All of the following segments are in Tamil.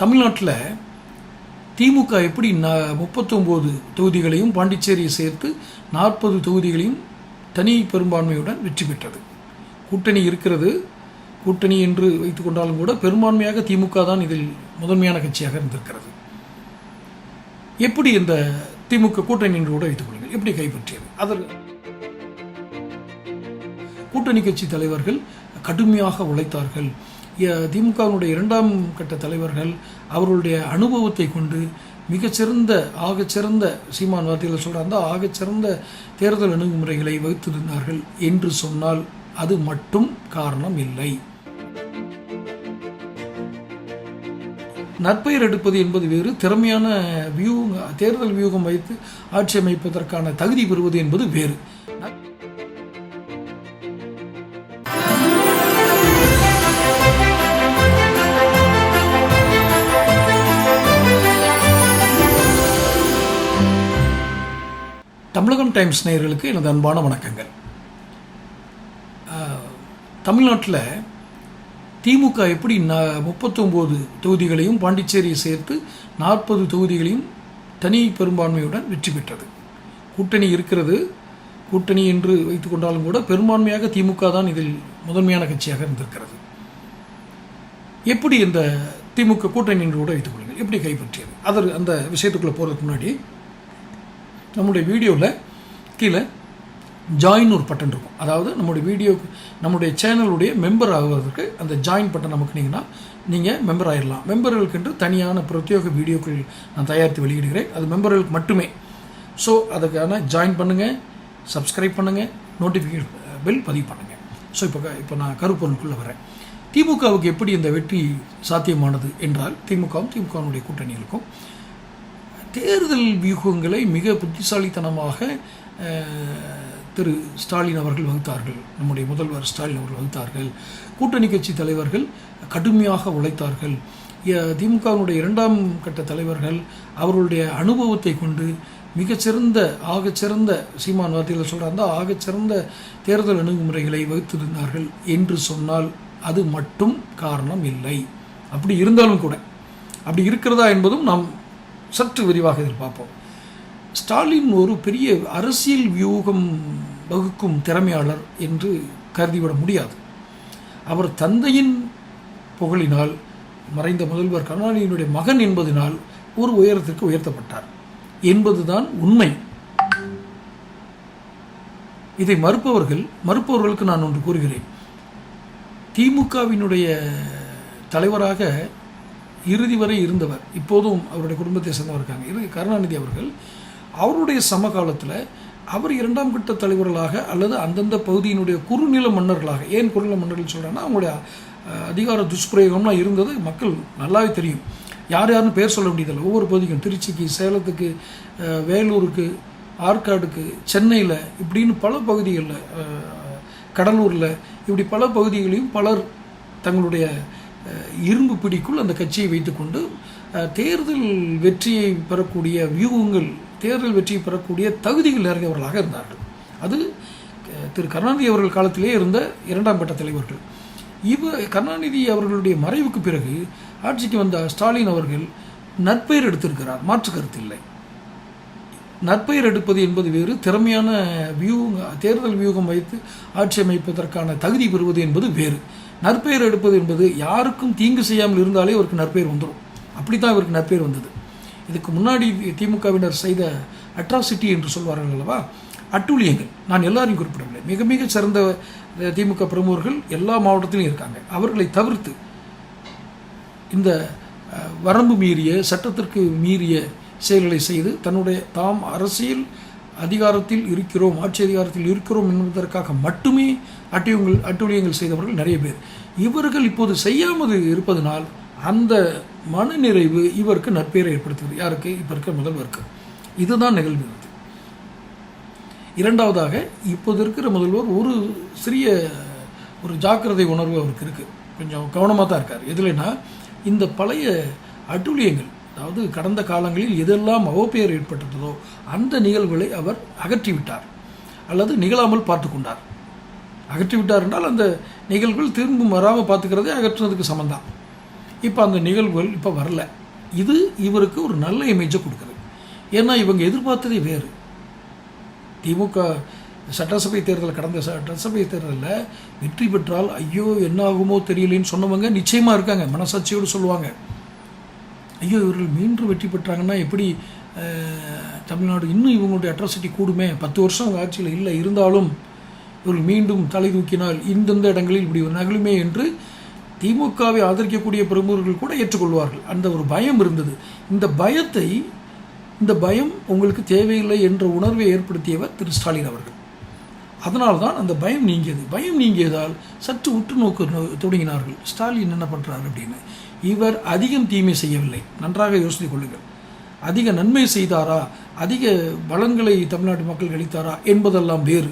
தமிழ்நாட்டில் திமுக எப்படி ந முப்பத்தொம்போது தொகுதிகளையும் பாண்டிச்சேரியை சேர்த்து நாற்பது தொகுதிகளையும் தனி பெரும்பான்மையுடன் வெற்றி பெற்றது. கூட்டணி இருக்கிறது. கூட்டணி என்று வைத்துக்கொண்டாலும் கூட பெரும்பான்மையாக திமுக தான் இதில் முதன்மையான கட்சியாக இருந்திருக்கிறது. எப்படி இந்த திமுக கூட்டணி என்று கூட வைத்துக் கொள்ளுங்கள். எப்படி கைப்பற்றியது? அதற்கு கூட்டணி கட்சி தலைவர்கள் கடுமையாக உழைத்தார்கள். திமுகவினுடைய இரண்டாம் கட்ட தலைவர்கள் அவர்களுடைய அனுபவத்தை கொண்டு மிகச்சிறந்த ஆகச்சிறந்த சீமான் வார்த்தையில் சொல்கிறாங்க அந்த ஆகச்சிறந்த தேர்தல் அணுகுமுறைகளை வகுத்திருந்தார்கள் என்று சொன்னால் அது மட்டும் காரணம் இல்லை. நற்பெயர் எடுப்பது என்பது வேறு திறமையான வியூ தேர்தல் வியூகம் வைத்து ஆட்சி அமைப்பதற்கான தகுதி பெறுவது என்பது வேறு. தமிழகம் டைம்ஸ் நேயர்களுக்கு எனது அன்பான வணக்கங்கள். தமிழ்நாட்டில் திமுக எப்படி ந முப்பத்தொம்போது தொகுதிகளையும் பாண்டிச்சேரியை சேர்த்து நாற்பது தொகுதிகளையும் தனி பெரும்பான்மையுடன் வெற்றி பெற்றது. கூட்டணி இருக்கிறது. கூட்டணி என்று வைத்துக்கொண்டாலும் கூட பெரும்பான்மையாக திமுக தான் இதில் முதன்மையான கட்சியாக இருந்திருக்கிறது. எப்படி இந்த திமுக கூட்டணி என்று கூட வைத்துக் கொள்ளுங்கள்? எப்படி கைப்பற்றியது? அதற்கு அந்த விஷயத்துக்குள்ளே போகிறதுக்கு முன்னாடி நம்முடைய வீடியோவில் கீழே ஜாயின் ஒரு பட்டன் இருக்கும். அதாவது நம்முடைய வீடியோ நம்முடைய சேனலுடைய மெம்பர் ஆகுவதற்கு அந்த ஜாயின் பட்டன் அமுக்குனீங்கன்னா நீங்கள் மெம்பர் ஆயிடலாம் மெம்பர்களுக்கென்று தனியான பிரத்யேக வீடியோக்கள் நான் தயாரித்து வெளியிடுகிறேன். அது மெம்பர்களுக்கு மட்டுமே. ஸோ அதுக்கான ஜாயின் பண்ணுங்கள் சப்ஸ்கிரைப் பண்ணுங்கள் நோட்டிஃபிகேஷன் பெல் பதிவு பண்ணுங்கள் ஸோ இப்போ இப்போ நான் கருப்பொருளுக்குள்ளே வரேன். திமுகவுக்கு எப்படி இந்த வெற்றி சாத்தியமானது என்றால் திமுகவும் திமுகவினுடைய கூட்டணிகளுக்கும் தேர்தல் வியூகங்களை மிக புத்திசாலித்தனமாக திரு ஸ்டாலின் அவர்கள் வகுத்தார்கள். நம்முடைய முதல்வர் ஸ்டாலின் அவர்கள் வகுத்தார்கள். கூட்டணி கட்சி தலைவர்கள் கடுமையாக உழைத்தார்கள். திமுகவினுடைய இரண்டாம் கட்ட தலைவர்கள் அவர்களுடைய அனுபவத்தை கொண்டு மிகச்சிறந்த ஆகச்சிறந்த சீமான் வார்த்தையில் சொல்கிறாங்க அந்த ஆகச்சிறந்த தேர்தல் அணுகுமுறைகளை வகுத்திருந்தார்கள் என்று சொன்னால் அது மட்டும் காரணம் இல்லை. அப்படி இருந்தாலும் கூட அப்படி இருக்கிறதா என்பதும் நாம் சற்று விரிவாக இதில் பார்ப்போம் ஸ்டாலின் ஒரு பெரிய அரசியல் வியூகம் வகுக்கும் திறமையாளர் என்று கருதிவிட முடியாது. அவர் தந்தையின் புகழினால் மறைந்த முதல்வர் கருணாநிதியினுடைய மகன் என்பதனால் ஒரு உயரத்திற்கு உயர்த்தப்பட்டார் என்பதுதான் உண்மை. இதை மறுப்பவர்கள் மறுப்பவர்களுக்கு நான் ஒன்று கூறுகிறேன். திமுகவினுடைய தலைவராக இறுதி வரை இருந்தவர். இப்போதும் அவருடைய குடும்பத்தை சேர்ந்தவர் இருக்காங்க. இரு கருணாநிதி அவர்கள் அவருடைய சமகாலத்தில் அவர் இரண்டாம் கட்ட தலைவர்களாக அல்லது அந்தந்த பகுதியினுடைய குறுநில மன்னர்களாக ஏன் குறுநில மன்னர்கள் சொல்கிறேன்னா அவங்களுடைய அதிகார துஷ்பிரயோகம்லாம் இருந்தது. மக்கள் நல்லாவே தெரியும். யார் யாருன்னு பேர் சொல்ல முடியதில்லை ஒவ்வொரு பகுதிக்கும் திருச்சிக்கு சேலத்துக்கு வேலூருக்கு ஆற்காடுக்கு சென்னையில் இப்படின்னு பல பகுதிகளில் கடலூரில் இப்படி பல பகுதிகளையும் பலர் தங்களுடைய இரும்பு பிடிக்குள் அந்த கட்சியை வைத்துக்கொண்டு தேர்தல் வெற்றியை பெறக்கூடிய வியூகங்கள் தேர்தல் வெற்றியை பெறக்கூடிய தகுதிகள் நிறைந்தவர்களாக இருந்தார்கள். அது திரு கருணாநிதி அவர்கள் காலத்திலே இருந்த இரண்டாம் கட்ட தலைவர்கள். இவ கருணாநிதி அவர்களுடைய மறைவுக்கு பிறகு ஆட்சிக்கு வந்த ஸ்டாலின் அவர்கள் நற்பெயர் எடுத்திருக்கிறார். மாற்று கருத்து இல்லை. நற்பெயர் எடுப்பது என்பது வேறு திறமையான வியூ தேர்தல் வியூகம் வைத்து ஆட்சி அமைப்பதற்கான தகுதி பெறுவது என்பது வேறு. நற்பெயர் எடுப்பது என்பது யாருக்கும் தீங்கு செய்யாமல் இருந்தாலே இவருக்கு நற்பெயர் வந்துடும். அப்படி தான் இவருக்கு நற்பெயர் வந்தது. இதுக்கு முன்னாடி திமுகவினர் செய்த அட்ராசிட்டி என்று சொல்வார்கள் அல்லவா? அட்டூழியங்கள். நான் எல்லாரையும் குறிப்பிடவில்லை. மிக மிக சிறந்த திமுக பிரமுகர்கள் எல்லா மாவட்டத்திலும் இருக்காங்க. அவர்களை தவிர்த்து இந்த வரம்பு மீறிய சட்டத்திற்கு மீறிய செயல்களை செய்து தன்னுடைய தாம் அரசியல் அதிகாரத்தில் இருக்கிறோம் ஆட்சி அதிகாரத்தில் இருக்கிறோம் என்பதற்காக மட்டுமே அட்டியுங்கள் அட்டூழியங்கள் செய்தவர்கள் நிறைய பேர். இவர்கள் இப்போது செய்யாமல் இருப்பதனால் அந்த மனநிறைவு இவருக்கு நற்பெயரை ஏற்படுத்துகிறது. யாருக்கு? இப்போ இருக்க முதல்வருக்கு. இதுதான் நிகழ்கிறது இரண்டாவதாக இப்போது இருக்கிற முதல்வர் ஒரு சிறிய ஒரு ஜாக்கிரதை உணர்வு அவருக்கு இருக்குது கொஞ்சம் கவனமாக தான் இருக்கார். எதுலனா இந்த பழைய அட்டூழியங்கள் அதாவது கடந்த காலங்களில் எதெல்லாம் அவப்பெயர் ஏற்பட்டிருந்ததோ அந்த நிகழ்வுகளை அவர் அகற்றிவிட்டார். அல்லது நிகழாமல் பார்த்து கொண்டார். அகற்றிவிட்டார் என்றால் அந்த நிகழ்வுகள் திரும்பும் வராமல் பார்த்துக்கிறதே அகற்றுறதுக்கு சமந்தான் இப்போ அந்த நிகழ்வுகள் இப்போ வரல. இது இவருக்கு ஒரு நல்ல இமேஜை கொடுக்குது. ஏன்னா இவங்க எதிர்பார்த்ததே வேறு. திமுக சட்டசபை தேர்தல் கடந்த சட்டசபை தேர்தலில் வெற்றி பெற்றால் ஐயோ என்ன ஆகுமோ தெரியலேன்னு சொன்னவங்க நிச்சயமாக இருக்காங்க. மனசாட்சியோடு சொல்லுவாங்க. ஐயோ இவர்கள் மீண்டும் வெற்றி பெற்றாங்கன்னா எப்படி தமிழ்நாடு இன்னும் இவங்களுடைய அட்ராசிட்டி கூடுமே? பத்து வருஷம் அவங்க ஆட்சியில் இல்லை இருந்தாலும் இவர்கள் மீண்டும் தலை தூக்கினால் இந்தந்த இடங்களில் இப்படி ஒரு நகலுமே என்று திமுகவை ஆதரிக்கக்கூடிய பிரமுகர்கள் கூட ஏற்றுக்கொள்வார்கள். அந்த ஒரு பயம் இருந்தது. இந்த பயத்தை இந்த பயம் உங்களுக்கு தேவையில்லை என்ற உணர்வை ஏற்படுத்தியவர் திரு ஸ்டாலின் அவர்கள். அதனால்தான் அந்த பயம் நீங்கியது. பயம் நீங்கியதால் சற்று உற்று நோக்க தொடங்கினார்கள். ஸ்டாலின் என்ன பண்ணுறாரு அப்படின்னு. இவர் அதிகம் தீமை செய்யவில்லை. நன்றாக யோசித்துக் கொள்ளுங்கள். அதிக நன்மை செய்தாரா? அதிக பலன்களை தமிழ்நாட்டு மக்கள் அளித்தாரா? என்பதெல்லாம் வேறு.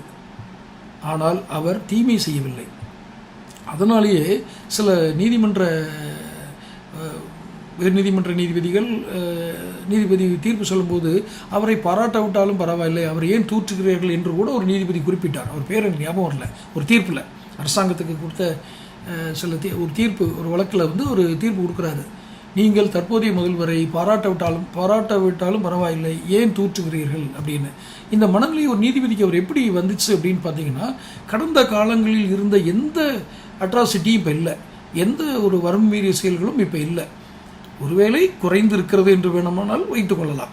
ஆனால் அவர் தீமை செய்யவில்லை. அதனாலேயே சில நீதிமன்ற உயர் உயர்நீதிமன்ற நீதிபதிகள் நீதிபதி தீர்ப்பு சொல்லும்போது அவரை பாராட்டாவிட்டாலும் பரவாயில்லை அவர் ஏன் தூற்றுகிறீர்கள் என்று கூட ஒரு நீதிபதி குறிப்பிட்டார். அவர் பேர் எனக்கு ஞாபகம் வரல ஒரு தீர்ப்பில். அரசாங்கத்துக்கு கொடுத்த சில தீ ஒரு தீர்ப்பு ஒரு வழக்கில் வந்து ஒரு தீர்ப்பு கொடுக்குறாரு. நீங்கள் தற்போதைய முதல்வரை பாராட்டவிட்டாலும் பாராட்டாவிட்டாலும் பரவாயில்லை. ஏன் தூற்றுகிறீர்கள்? அப்படின்னு. இந்த மனநிலை ஒரு நீதிபதிக்கு அவர் எப்படி வந்துச்சு அப்படின்னு பார்த்தீங்கன்னா கடந்த காலங்களில் இருந்த எந்த அட்ராசிட்டியும் இப்போ இல்லை. எந்த ஒரு வரம் மீறிய செயல்களும் இப்போ இல்லை. ஒருவேளை குறைந்து இருக்கிறது என்று வேணுமானால் வைத்துக்கொள்ளலாம்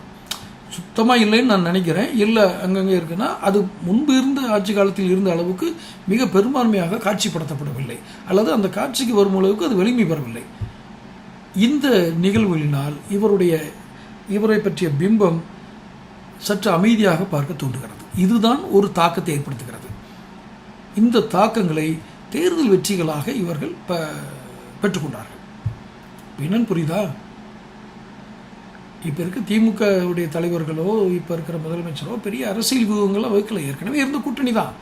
சுத்தமாக இல்லைன்னு நான் நினைக்கிறேன். இல்லை அங்கங்கே இருக்குன்னா அது முன்பு இருந்த ஆட்சி காலத்தில் இருந்த அளவுக்கு மிக பெரும்பான்மையாக காட்சிப்படுத்தப்படவில்லை. அல்லது அந்த காட்சிக்கு வரும் அளவுக்கு அது வலிமை பெறவில்லை. இந்த நிகழ்வுகளினால் இவருடைய இவரை பற்றிய பிம்பம் சற்று அமைதியாக பார்க்க தூண்டுகிறது இதுதான் ஒரு தாக்கத்தை ஏற்படுத்துகிறது. இந்த தாக்கங்களை தேர்தல் வெற்றிகளாக இவர்கள் ப பெற்றுக்கொண்டார்கள். என்னன்னு புரியுதா? இப்போ இருக்க திமுக உடைய தலைவர்களோ இப்போ இருக்கிற முதலமைச்சரோ பெரிய அரசியல் வியூகங்கள்லாம் வகுக்கல ஏற்கனவே இருந்த கூட்டணி தான்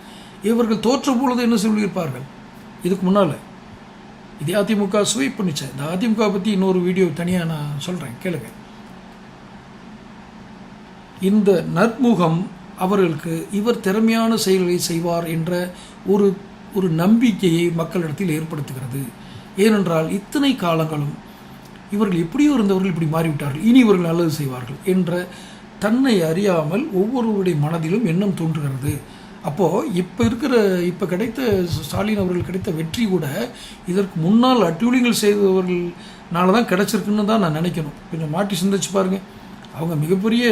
இவர்கள் தோற்ற பொழுது என்ன சொல்லியிருப்பார்கள்? இதுக்கு முன்னால் இதே அதிமுக ஸ்வீப் பண்ணிச்சு இந்த அதிமுக பற்றி இன்னொரு வீடியோ தனியாக நான் சொல்கிறேன் கேளுங்க. இந்த நற்முகம் அவர்களுக்கு இவர் திறமையான செயல்களை செய்வார் என்ற ஒரு ஒரு நம்பிக்கையை மக்களிடத்தில் ஏற்படுத்துகிறது. ஏனென்றால் இத்தனை காலங்களும் இவர்கள் எப்படியோ இருந்தவர்கள் இப்படி மாறிவிட்டார்கள். இனி இவர்கள் நல்லது செய்வார்கள் என்ற தன்னை அறியாமல் ஒவ்வொருவருடைய மனதிலும் எண்ணம் தோன்றுகிறது. அப்போது இப்போ இருக்கிற இப்போ கிடைத்த ஸ்டாலின் அவர்கள் கிடைத்த வெற்றி கூட இதற்கு முன்னால் அட்டூழியங்கள் செய்தவர்களால தான் கிடச்சிருக்குன்னு தான் நான் நினைக்கணும். கொஞ்சம் மாட்டி சிந்திச்சு பாருங்கள் அவங்க மிகப்பெரிய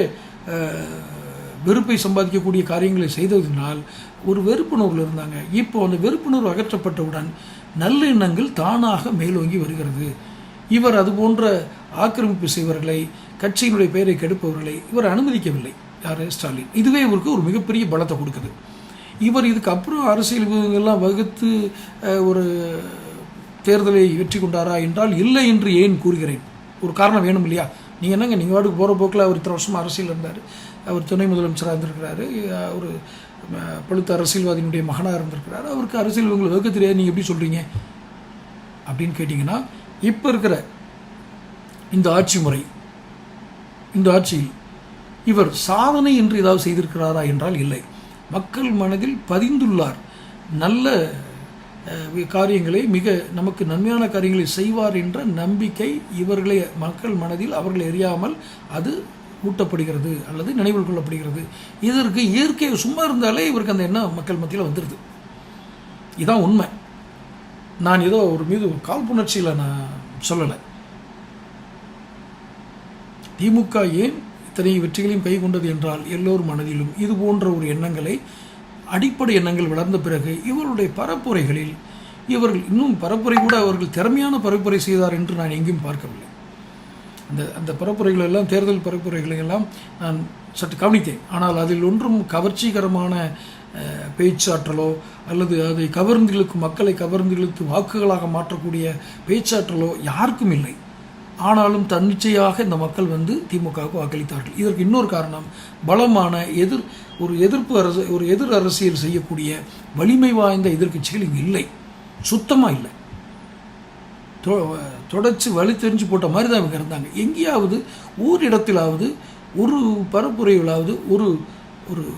வெறுப்பை சம்பாதிக்கக்கூடிய காரியங்களை செய்ததினால் ஒரு வெறுப்புணர்வில் இருந்தாங்க. இப்போ அந்த வெறுப்புணர்வு அகற்றப்பட்டவுடன் நல்லெண்ணங்கள் தானாக மேலோங்கி வருகிறது. இவர் அது போன்ற ஆக்கிரமிப்பு செய்வர்களை கட்சியினுடைய பெயரை கெடுப்பவர்களை இவர் அனுமதிக்கவில்லை. யார்? ஸ்டாலின். இதுவே இவருக்கு ஒரு மிகப்பெரிய பலத்தை கொடுக்குது. இவர் இதுக்கு அப்புறம் அரசியல் வியூகங்கள்லாம் வகுத்து ஒரு தேர்தலை வெற்றி கொண்டாரா என்றால் இல்லை என்று ஏன் கூறுகிறேன்? ஒரு காரணம் வேணும் இல்லையா? நீங்கள் என்னங்க நீங்கள் வாட்டுக்கு போகிற போக்கில் அவர் இத்தனை வருஷமாக அரசியல் இருந்தார். அவர் துணை முதலமைச்சராக இருந்திருக்கிறாரு. ஒரு பழுத்த அரசியல்வாதியினுடைய மகனாக இருந்திருக்கிறாரு. அவருக்கு அரசியல் உங்களை வகுக்க தெரியாது. நீங்கள் எப்படி சொல்கிறீங்க அப்படின்னு கேட்டிங்கன்னா இப்போ இருக்கிற இந்த ஆட்சி முறை இந்த ஆட்சியில் இவர் சாதனை என்று ஏதாவது செய்திருக்கிறாரா என்றால் இல்லை. மக்கள் மனதில் பதிந்துள்ளார். நல்ல காரியங்களை மிக நமக்கு நன்மையான காரியங்களை செய்வார் என்ற நம்பிக்கை இவர்களை மக்கள் மனதில் அவர்களை எரியாமல் அது ஊட்டப்படுகிறது அல்லது நினைவில் கொள்ளப்படுகிறது. இதற்கு இயற்கை சும்மா இருந்தாலே இவருக்கு அந்த எண்ணம் மக்கள் மத்தியில் வந்துடுது இதான் உண்மை. நான் ஏதோ ஒரு மீது ஒரு காழ்ப்புணர்ச்சியில் நான் சொல்லலை. திமுக ஏன் இத்தனை வெற்றிகளையும் கை கொண்டது என்றால் எல்லோர் மனதிலும் இது போன்ற ஒரு எண்ணங்களை அடிப்படை எண்ணங்கள் வளர்ந்த பிறகு இவருடைய பரப்புரைகளில் இவர்கள் இன்னும் பரப்புரை கூட அவர்கள் திறமையான பரப்புரை செய்தார் என்று நான் எங்கேயும் பார்க்கவில்லை. அந்த அந்த பரப்புரைகள் எல்லாம் தேர்தல் பரப்புரைகளை எல்லாம் நான் சற்று கவனித்தேன். ஆனால் அதில் ஒன்றும் கவர்ச்சிகரமான பேச்சாற்றலோ அல்லது அதை கவர்ந்திழுக்கும் மக்களை கவர்ந்திழுத்து வாக்குகளாக மாற்றக்கூடிய பேச்சாற்றலோ யாருக்கும் இல்லை. ஆனாலும் தன்னிச்சையாக இந்த மக்கள் வந்து திமுகவுக்கு வாக்களித்தார்கள். இதற்கு இன்னொரு காரணம் பலமான எதிர் ஒரு எதிர்ப்பு அரசு ஒரு எதிர் அரசியல் செய்யக்கூடிய வலிமை வாய்ந்த எதிர்க்கட்சிகள் இங்கே இல்லை. சுத்தமாக இல்லை. தொ- தொடர்ச்சி வழி தெரிஞ்சு போட்ட மாதிரி தான் இவங்க இருந்தாங்க. எங்கேயாவது ஓரிடத்திலாவது ஒரு பரப்புரையிலாவது ஒரு ஒரு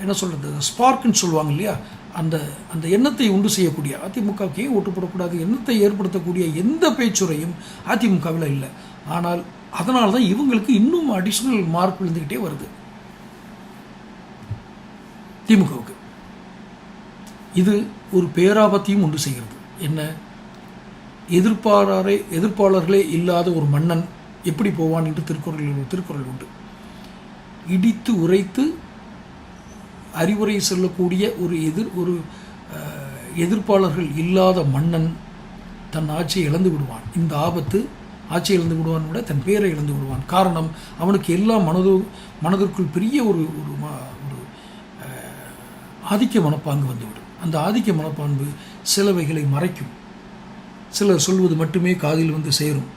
என்ன சொல்கிறது ஸ்பார்க்குன்னு சொல்லுவாங்க இல்லையா? அந்த அந்த எண்ணத்தை உண்டு செய்யக்கூடிய அதிமுகவுக்கு ஏன் ஓட்டு போடக்கூடாது எண்ணத்தை ஏற்படுத்தக்கூடிய எந்த பேச்சுரையும் அதிமுகவில் இல்லை. ஆனால் அதனால தான் இவங்களுக்கு இன்னும் அடிஷ்னல் மார்க் விழுந்துக்கிட்டே வருது. திமுகவுக்கு. இது ஒரு பேராபத்தையும் உண்டு செய்கிறது. என்ன? எதிர்ப்பாளரே எதிர்ப்பாளர்களே இல்லாத ஒரு மன்னன் எப்படி போவான் என்று திருக்குறள் திருக்குறள் உண்டு. இடித்து உரைத்து அறிவுரை சொல்லக்கூடிய ஒரு எதிர் ஒரு எதிர்ப்பாளர்கள் இல்லாத மன்னன் தன் ஆட்சியை இழந்து விடுவான். இந்த ஆபத்து ஆட்சியை இழந்து விடுவான் விட தன் பேரை இழந்து விடுவான். காரணம் அவனுக்கு எல்லா மனது மனதிற்குள் பெரிய ஒரு ஒரு ம- ஒரு ஆதிக்க மனப்பாங்கு வந்துவிடும். அந்த ஆதிக்க மனப்பான்பு சிலவைகளை மறைக்கும். சிலர் சொல்வது மட்டுமே காதில் வந்து சேரும்.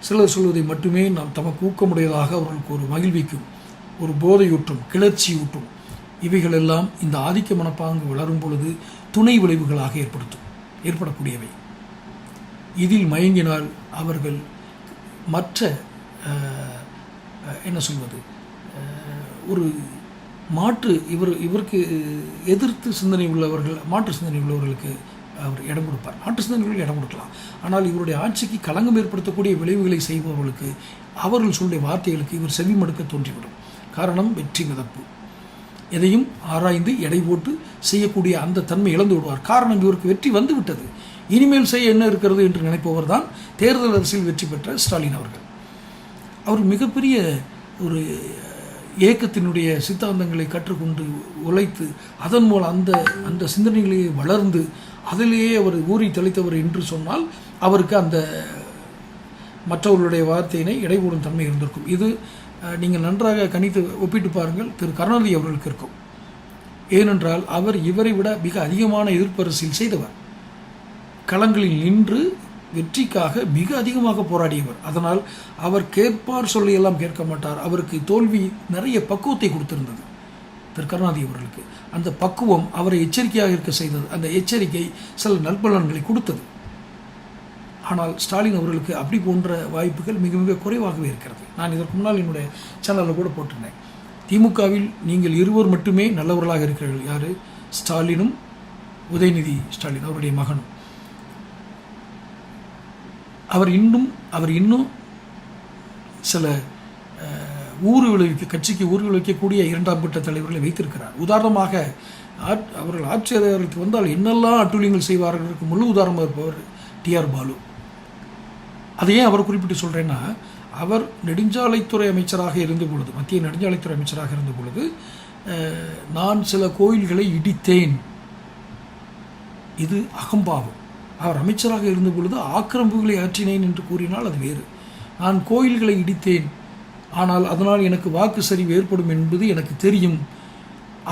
சிலர் சொல்வதை மட்டுமே நாம் தமக்கு ஊக்கமுடையதாக அவர்களுக்கு ஒரு மகிழ்விக்கும். ஒரு போதையூட்டும் கிளர்ச்சியூட்டும். இவைகளெல்லாம் இந்த ஆதிக்க மனப்பாங்கு வளரும் பொழுது துணை விளைவுகளாக ஏற்படுத்தும் ஏற்படக்கூடியவை. இதில் மயங்கினால் அவர்கள் மற்ற என்ன சொல்வது ஒரு மாற்று இவர் இவருக்கு எதிர்த்து சிந்தனை உள்ளவர்கள் மாற்று சிந்தனை உள்ளவர்களுக்கு அவர் இடம் கொடுப்பார். மாற்று சிந்தனைகளுக்கு இடம் கொடுக்கலாம். ஆனால் இவருடைய ஆட்சிக்கு களங்கம் ஏற்படுத்தக்கூடிய விளைவுகளை செய்பவர்களுக்கு அவர்கள் சொல்லிய வார்த்தைகளுக்கு இவர் செவிமடுக்க தோன்றிவிடும். காரணம் வெற்றி மிதப்பு. எதையும் ஆராய்ந்து எடை போட்டு செய்யக்கூடிய அந்த தன்மை இழந்து விடுவார். காரணம் இவருக்கு வெற்றி வந்துவிட்டது இனிமேல் செய்ய என்ன இருக்கிறது என்று நினைப்பவர் தான் தேர்தல் அரசியல் வெற்றி பெற்ற ஸ்டாலின் அவர்கள். அவர் மிகப்பெரிய ஒரு ஏக்கத்தினுடைய சித்தாந்தங்களை கற்றுக்கொண்டு உழைத்து அதன் மூலம் அந்த அந்த சிந்தனைகளையே வளர்ந்து அதிலேயே அவர் ஊறி தெளித்தவர் என்று சொன்னால் அவருக்கு அந்த மற்றவர்களுடைய வார்த்தையினை இடைபோடும் தன்மை இருந்திருக்கும். இது நீங்கள் நன்றாக கணித்து ஒப்பிட்டு பாருங்கள். திரு. கருணாநிதி அவர்களுக்கு இருக்கும். ஏனென்றால் அவர் இவரை விட மிக அதிகமான எதிர்ப்பரசியல் செய்தவர். களங்களில் நின்று வெற்றிக்காக மிக அதிகமாக போராடியவர். அதனால் அவர் கேட்பார் சொல்லியெல்லாம் கேட்க மாட்டார். அவருக்கு தோல்வி நிறைய பக்குவத்தை கொடுத்திருந்தது திரு. கருணாநிதி அவர்களுக்கு. அந்த பக்குவம் அவரை எச்சரிக்கையாக இருக்க செய்தது. அந்த எச்சரிக்கை சில நற்பலன்களை கொடுத்தது. ஆனால் ஸ்டாலின் அவர்களுக்கு அப்படி போன்ற வாய்ப்புகள் மிக மிக குறைவாகவே இருக்கிறது. நான் இதற்கு முன்னால் என்னுடைய சேனலில் கூட போட்டிருந்தேன். திமுகவில் நீங்கள் இருவர் மட்டுமே நல்லவர்களாக இருக்கிறீர்கள். யார்? ஸ்டாலினும் உதயநிதி ஸ்டாலின் அவருடைய மகனும். அவர் இன்னும் அவர் இன்னும் சில ஊறு விளைவிக்க கட்சிக்கு ஊறு விளைவிக்கக்கூடிய இரண்டாம் கட்ட தலைவர்களை வைத்திருக்கிறார். உதாரணமாக ஆட்- அவர்கள் ஆட்சி அதிகாரத்துக்கு வந்தால் என்னெல்லாம் அட்டூழியங்கள் செய்வார்களுக்கு முழு உதாரணமாக இருப்பவர் டிஆர் பாலு. அதை ஏன் அவர் குறிப்பிட்டு சொல்கிறேன்னா அவர் நெடுஞ்சாலைத்துறை அமைச்சராக இருந்த பொழுது மத்திய நெடுஞ்சாலைத்துறை அமைச்சராக இருந்த பொழுது நான் சில கோயில்களை இடித்தேன். இது அகம்பாவம். அவர் அமைச்சராக இருந்த பொழுது ஆக்கிரமிப்புகளை ஆற்றினேன் என்று கூறினால் அது வேறு. நான் கோயில்களை இடித்தேன். ஆனால் அதனால் எனக்கு வாக்கு சரிவு ஏற்படும் என்பது எனக்கு தெரியும்.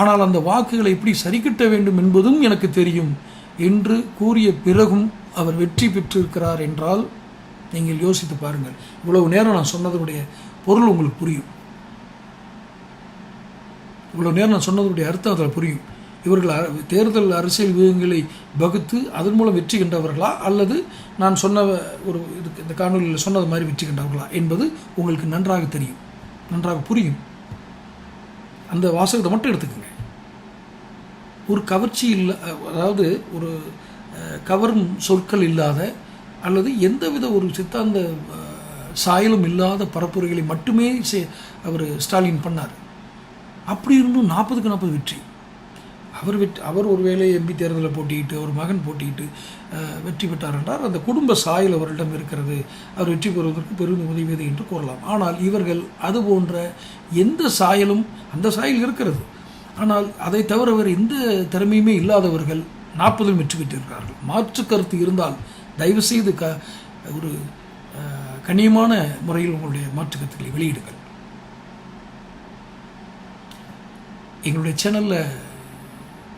ஆனால் அந்த வாக்குகளை எப்படி சரிக்கட்ட வேண்டும் என்பதும் எனக்கு தெரியும் என்று கூறிய பிறகும் அவர் வெற்றி பெற்றிருக்கிறார் என்றால் நீங்கள் யோசித்து பாருங்கள். இவ்வளவு நேரம் நான் சொன்னதனுடைய பொருள் உங்களுக்கு புரியும். இவ்வளவு நேரம் நான் சொன்னதனுடைய அர்த்தம் அதில் புரியும். இவர்கள் அ- தேர்தல் அரசியல் வியூகங்களை வகுத்து அதன் மூலம் வெற்றி கண்டவர்களா? அல்லது நான் சொன்ன ஒரு இது இந்த காணொலியில் சொன்னது மாதிரி வெற்றி கண்டவர்களா? என்பது உங்களுக்கு நன்றாக தெரியும். நன்றாக புரியும். அந்த வாசகத்தை மட்டும் எடுத்துக்கோங்க. ஒரு கவர்ச்சி இல்லை அதாவது ஒரு கவரும் சொற்கள் இல்லாத அல்லது எந்தவித ஒரு சித்தாந்த சாயலும் இல்லாத பரப்புரைகளை மட்டுமே செ- அவர் ஸ்டாலின் பண்ணார். அப்படி இருந்தும் நாற்பதுக்கு நாற்பது வெற்றி. அவர் வெற்றி அவர் ஒருவேளை எம்பி தேர்தலில் போட்டிக்கிட்டு ஒரு மகன் போட்டிக்கிட்டு வெற்றி பெற்றார் என்றால் அந்த குடும்ப சாயல் அவரிடம் இருக்கிறது அவர் வெற்றி பெறுவதற்கு பெரும் உதவியது என்று கூறலாம். ஆனால் இவர்கள் அது போன்ற எந்த சாயலும் அந்த சாயல் இருக்கிறது. ஆனால் அதை தவிர வேறு எந்த திறமையுமே இல்லாதவர்கள் நாற்பதில் வெற்றி பெற்றிருக்கிறார்கள். மாற்று கருத்து இருந்தால் தயவுசெய்து க ஒரு கண்ணியமான முறையில் உங்களுடைய மாற்று கருத்துக்களை வெளியிடுங்கள். எங்களுடைய சேனலில்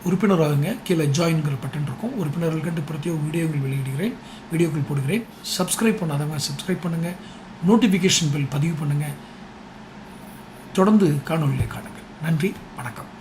உறுப்பினராகுங்க. கீழே ஜாயின்கிற பட்டன் இருக்கும். உறுப்பினர்கள் கண்டு பிரத்யேக வீடியோக்கள் வெளியிடுகிறேன். வீடியோக்கள் போடுகிறேன். சப்ஸ்கிரைப் பண்ணாதவங்க சப்ஸ்கிரைப் பண்ணுங்கள் நோட்டிஃபிகேஷன் பில் பதிவு பண்ணுங்கள் தொடர்ந்து காணொலியை காணுங்கள். நன்றி. வணக்கம்.